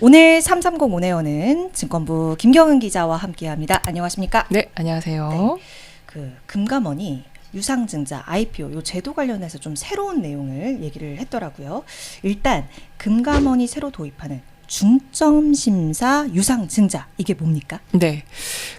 오늘 330 온에어는 증권부 김경은 기자와 함께합니다. 안녕하십니까? 네, 안녕하세요. 그 금감원이 유상증자 IPO 요 제도 관련해서 좀 새로운 내용을 얘기를 했더라고요. 일단 금감원이 새로 도입하는 중점 심사 유상증자 이게 뭡니까? 네.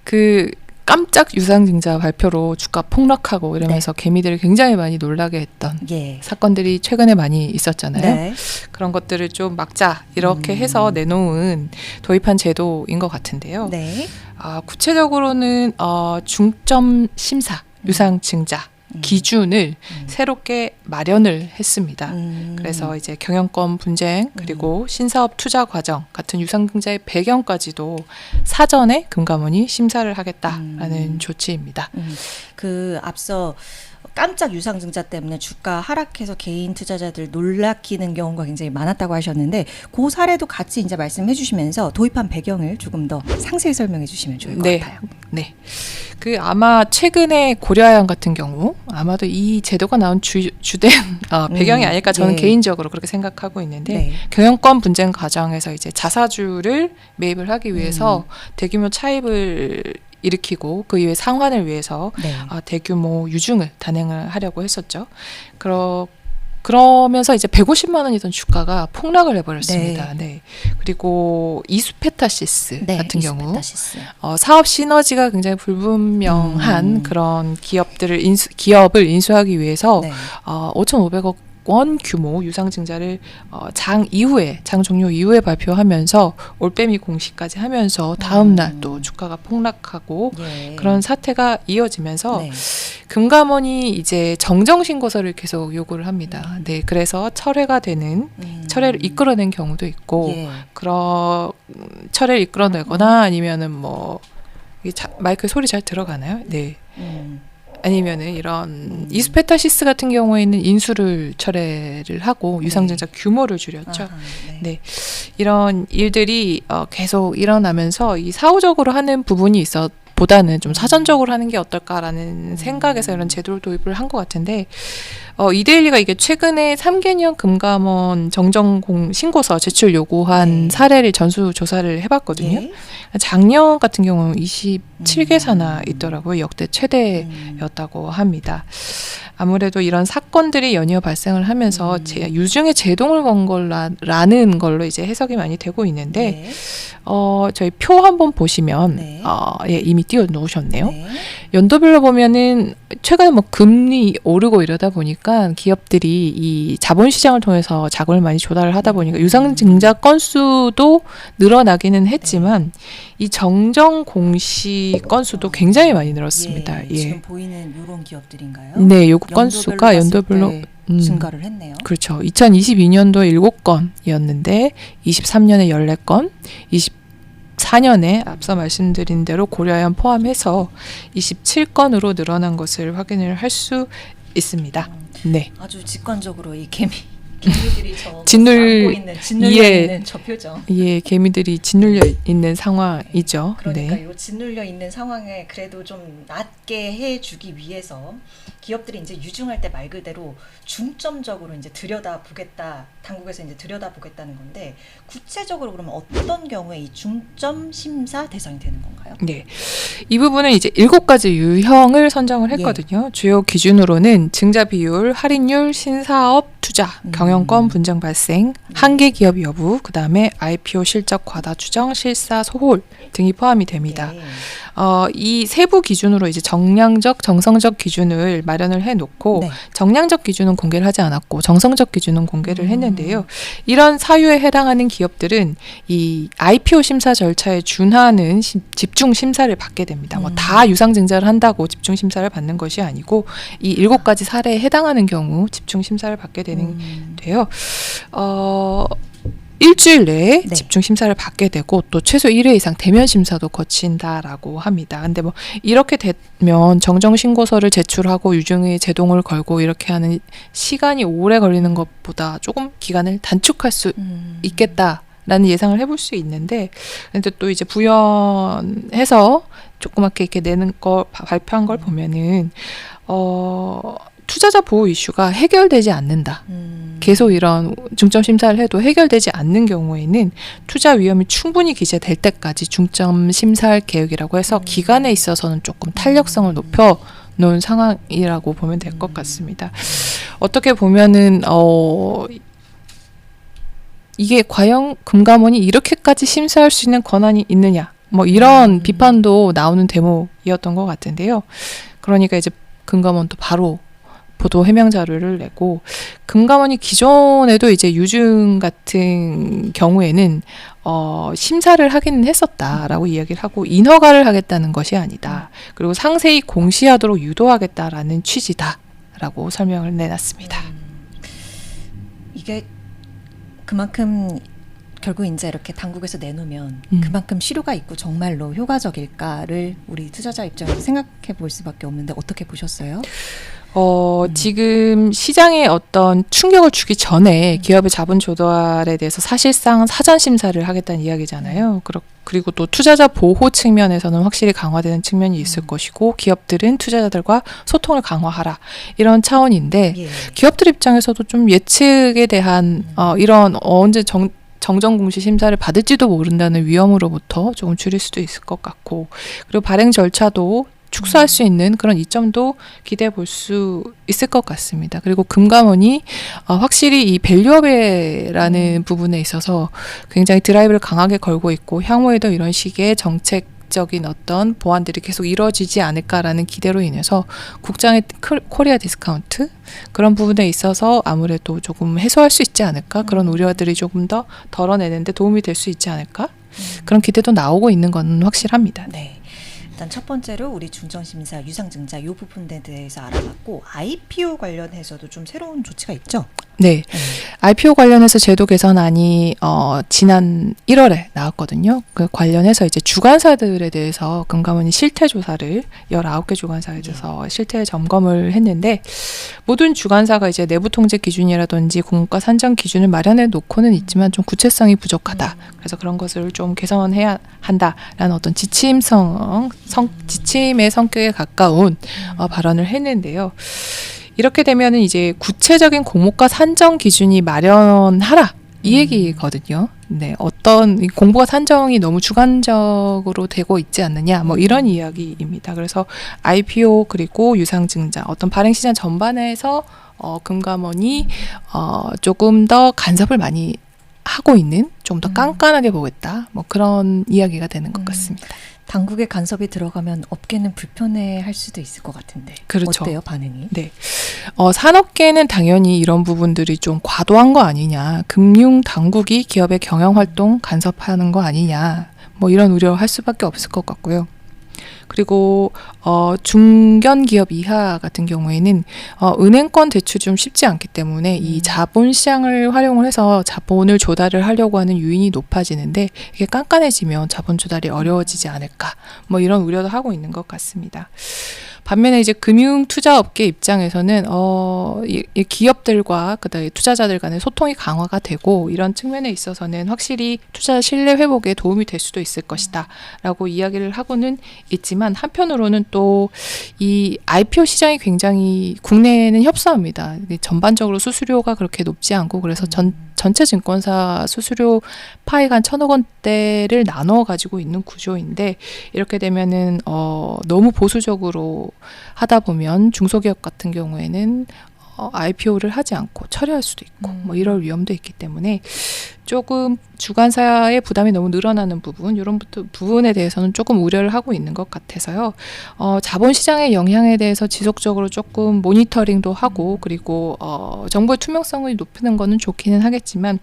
그 깜짝 유상증자 발표로 주가 폭락하고 이러면서 개미들을 굉장히 많이 놀라게 했던 예. 사건들이 최근에 많이 있었잖아요. 네. 그런 것들을 좀 막자 이렇게 음. 해서 내놓은 도입한 제도인 것 같은데요. 네. 아, 구체적으로는 어, 중점 심사 유상증자 음. 기준을 음. 새롭게 마련을 했습니다. 음. 그래서 이제 경영권 분쟁 그리고 신사업 투자 과정 같은 유상증자의 배경까지도 사전에 금감원이 심사를 하겠다라는 음. 조치입니다. 음, 그 앞서 깜짝 유상 증자 때문에 주가 하락해서 개인 투자자들 놀라키는 경우가 굉장히 많았다고 하셨는데 그 사례도 같이 이제 말씀해 주시면서 도입한 배경을 조금 더 상세히 설명해 주시면 좋을 것 네. 같아요. 네. 그 아마 최근에 고려하양 같은 경우 아마도 이 제도가 나온 주, 주된 어, 배경이 음, 아닐까 저는 예. 개인적으로 그렇게 생각하고 있는데 네. 경영권 분쟁 과정에서 이제 자사주를 매입을 하기 위해서 음. 대규모 차입을 일으키고 그 이후에 상환을 위해서 네. 아, 대규모 유증을 단행을 하려고 했었죠. 그러 그러면서 이제 150만 원이던 주가가 폭락을 해버렸습니다. 네. 그리고 이수페타시스 네, 같은 경우 이스페타시스. 어, 사업 시너지가 굉장히 불분명한 음. 그런 기업들을 인수, 기업을 인수하기 위해서 네. 어, 5,500억 원 규모 유상증자를 어, 장 이후에 장 종료 이후에 발표하면서 올빼미 공시까지 하면서 다음 날 음. 또 주가가 폭락하고 예. 그런 사태가 이어지면서 네. 금감원이 이제 정정 신고서를 계속 요구를 합니다. 네, 그래서 철회가 되는 음. 철회를 이끌어낸 경우도 있고 예. 그런 철회를 이끌어내거나 아니면은 뭐이 자, 마이크 소리 잘 들어가나요? 네. 음. 아니면은 이런 음. 이스페타시스 같은 경우에는 인수를 철회를 하고 유상증자 규모를 줄였죠. 아하, 네. 네. 이런 일들이 어, 계속 일어나면서 이 사후적으로 하는 부분이 있어 보다는 좀 사전적으로 하는 게 어떨까라는 생각에서 이런 제도를 도입을 한 것 같은데 어, 이데일리가 이게 최근에 3개년 금감원 정정공 신고서 제출 요구한 네. 사례를 전수 조사를 해봤거든요. 예. 작년 같은 경우는 27개 사나 음. 있더라고요. 역대 음. 최대였다고 합니다. 아무래도 이런 사건들이 연이어 발생을 하면서 음. 제, 유증에 제동을 건 걸라는 걸로 이제 해석이 많이 되고 있는데 네. 어 저희 표 한번 보시면 네. 어, 예, 이미 띄워 놓으셨네요. 네. 연도별로 보면은 최근에 뭐 금리 오르고 이러다 보니까 기업들이 이 자본 시장을 통해서 자금을 많이 조달을 하다 보니까 유상증자 건수도 늘어나기는 했지만 이 정정 공시 건수도 굉장히 많이 늘었습니다. 예. 예. 지금 보이는 이런 기업들인가요? 네, 연도별로 건수가 연도별로 때 음, 증가를 했네요. 그렇죠. 2022년도에 7건이었는데 23년에 14건, 24년에 앞서 말씀드린 대로 고려하연 포함해서 27건으로 늘어난 것을 확인을 할 수 있습니다. 네. 아주 직관적으로 이 개미 개미들이 저 짓눌- 있는 짓눌려 예. 있는 저 표정. 예, 개미들이 짓눌려 있는 상황이죠. 그러니까 네. 이 짓눌려 있는 상황에 그래도 좀 낫게 해주기 위해서 기업들이 이제 유증할 때 말 그대로 중점적으로 이제 들여다 보겠다 당국에서 이제 들여다 보겠다는 건데 구체적으로 그러면 어떤 경우에 이 중점 심사 대상이 되는 건가요? 네. 이 부분은 이제 일곱 가지 유형을 선정을 했거든요. 주요 기준으로는 증자 비율, 할인율, 신사업 투자, 음. 경영권 분쟁 발생, 한계 기업 여부, 그 다음에 IPO 실적 과다 추정, 실사 소홀 등이 포함이 됩니다. 예. 어, 이 세부 기준으로 이제 정량적, 정성적 기준을 마련을 해 놓고 네. 정량적 기준은 공개를 하지 않았고 정성적 기준은 공개를 음. 했는데요. 이런 사유에 해당하는 기업들은 이 IPO 심사 절차에 준하는 시- 집중 심사를 받게 됩니다. 뭐 음. 다 유상 증자를 한다고 집중 심사를 받는 것이 아니고 이 일곱 가지 사례에 해당하는 경우 집중 심사를 받게 음. 되는데요. 어 일주일 내에 네. 집중 심사를 받게 되고 또 최소 1회 이상 대면 심사도 거친다라고 합니다. 근데 뭐 이렇게 되면 정정 신고서를 제출하고 유증에 제동을 걸고 이렇게 하는 시간이 오래 걸리는 것보다 조금 기간을 단축할 수 음. 있겠다 라는 예상을 해볼 수 있는데 근데 또 이제 부연해서 조그맣게 이렇게 내는 거 바- 발표한 걸 보면은 어 투자자 보호 이슈가 해결되지 않는다. 음. 계속 이런 중점 심사를 해도 해결되지 않는 경우에는 투자 위험이 충분히 기재될 때까지 중점 심사할 계획이라고 해서 음. 기간에 있어서는 조금 탄력성을 높여 놓은 상황이라고 보면 될 것 같습니다. 어떻게 보면은 어 이게 과연 금감원이 이렇게까지 심사할 수 있는 권한이 있느냐 뭐 이런 음. 비판도 나오는 대목이었던 것 같은데요. 그러니까 이제 금감원도 바로 보도 해명 자료를 내고 금감원이 기존에도 이제 유증 같은 경우에는 어 심사를 하기는 했었다라고 이야기를 하고 인허가를 하겠다는 것이 아니다. 그리고 상세히 공시하도록 유도하겠다라는 취지다라고 설명을 내놨습니다. 이게 그만큼 결국 이제 이렇게 당국에서 내놓으면 음. 그만큼 실효가 있고 정말로 효과적일까를 우리 투자자 입장에서 생각해 볼 수밖에 없는데 어떻게 보셨어요? 어, 음. 지금 시장에 어떤 충격을 주기 전에 기업의 자본 조달에 대해서 사실상 사전 심사를 하겠다는 이야기잖아요. 그렇, 그리고 또 투자자 보호 측면에서는 확실히 강화되는 측면이 있을 음. 것이고 기업들은 투자자들과 소통을 강화하라 이런 차원인데 예. 기업들 입장에서도 좀 예측에 대한 어, 이런 언제 정 정정 공시 심사를 받을지도 모른다는 위험으로부터 조금 줄일 수도 있을 것 같고 그리고 발행 절차도 축소할 수 있는 그런 이점도 기대해 볼 수 있을 것 같습니다. 그리고 금감원이 어, 확실히 이 밸류업에라는 부분에 있어서 굉장히 드라이브를 강하게 걸고 있고 향후에도 이런 식의 정책 적인 어떤 보완들이 계속 이루어지지 않을까라는 기대로 인해서 국장의 크- 코리아 디스카운트 그런 부분에 있어서 아무래도 조금 해소할 수 있지 않을까 그런 우려들이 조금 더 덜어내는데 도움이 될 수 있지 않을까 그런 기대도 나오고 있는 건 확실합니다. 네. 일단 첫 번째로 우리 중점심사 유상증자 이 부분에 대해서 알아봤고 IPO 관련해서도 좀 새로운 조치가 있죠. 네. IPO 관련해서 제도 개선안이 어 지난 1월에 나왔거든요. 그 관련해서 이제 주관사들에 대해서 금감원이 실태 조사를 19개 주관사에 대해서 실태 점검을 했는데 모든 주관사가 이제 내부 통제 기준이라든지 공과 산정 기준을 마련해 놓고는 있지만 좀 구체성이 부족하다. 그래서 그런 것을 좀 개선해야 한다라는 어떤 지침성 성 지침의 성격에 가까운 어, 발언을 했는데요. 이렇게 되면은 이제 구체적인 공모가 산정 기준이 마련하라 이 음. 얘기거든요. 네, 어떤 이 공모가 산정이 너무 주관적으로 되고 있지 않느냐, 뭐 이런 이야기입니다. 그래서 IPO 그리고 유상증자 어떤 발행 시장 전반에서 어, 금감원이 어, 조금 더 간섭을 많이 하고 있는 좀더 음. 깐깐하게 보겠다, 뭐 그런 이야기가 되는 것 음. 같습니다. 당국의 간섭이 들어가면 업계는 불편해할 수도 있을 것 같은데. 그렇죠. 어때요 반응이? 네. 어, 산업계는 당연히 이런 부분들이 좀 과도한 거 아니냐. 금융 당국이 기업의 경영 활동 간섭하는 거 아니냐. 뭐 이런 우려할 수밖에 없을 것 같고요. 그리고 어, 중견 기업 이하 같은 경우에는 어, 은행권 대출 좀 쉽지 않기 때문에 이 음. 자본 시장을 활용을 해서 자본을 조달을 하려고 하는 유인이 높아지는데 이게 깐깐해지면 자본 조달이 어려워지지 않을까 뭐 이런 우려도 하고 있는 것 같습니다. 반면에 이제 금융 투자 업계 입장에서는 어, 이, 이 기업들과 그다음에 투자자들 간의 소통이 강화가 되고 이런 측면에 있어서는 확실히 투자 신뢰 회복에 도움이 될 수도 있을 것이다라고 이야기를 하고는 있지만 한편으로는 또 이 IPO 시장이 굉장히 국내에는 협소합니다. 전반적으로 수수료가 그렇게 높지 않고 그래서 전 전체 증권사 수수료 파이가 한 천억 원대를 나눠 가지고 있는 구조인데 이렇게 되면은 어 너무 보수적으로 하다 보면 중소기업 같은 경우에는 어, IPO를 하지 않고 처리할 수도 있고 음. 뭐 이럴 위험도 있기 때문에 조금 주관사의 부담이 너무 늘어나는 부분 이런 부분에 대해서는 조금 우려를 하고 있는 것 같아서요. 어, 자본시장의 영향에 대해서 지속적으로 조금 모니터링도 하고 그리고 어, 정보의 투명성을 높이는 거는 좋기는 하겠지만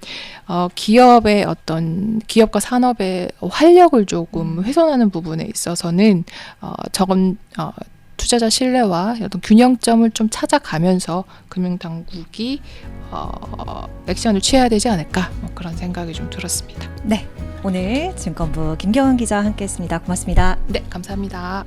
어, 기업의 어떤 기업과 산업의 활력을 조금 훼손하는 부분에 있어서는 어, 저건 어, 투자자 신뢰와 어떤 균형점을 좀 찾아가면서 금융당국이 어, 액션을 취해야 되지 않을까 뭐 그런 생각이 좀 들었습니다. 네. 오늘 증권부 김경은 기자와 함께했습니다. 고맙습니다. 네, 감사합니다.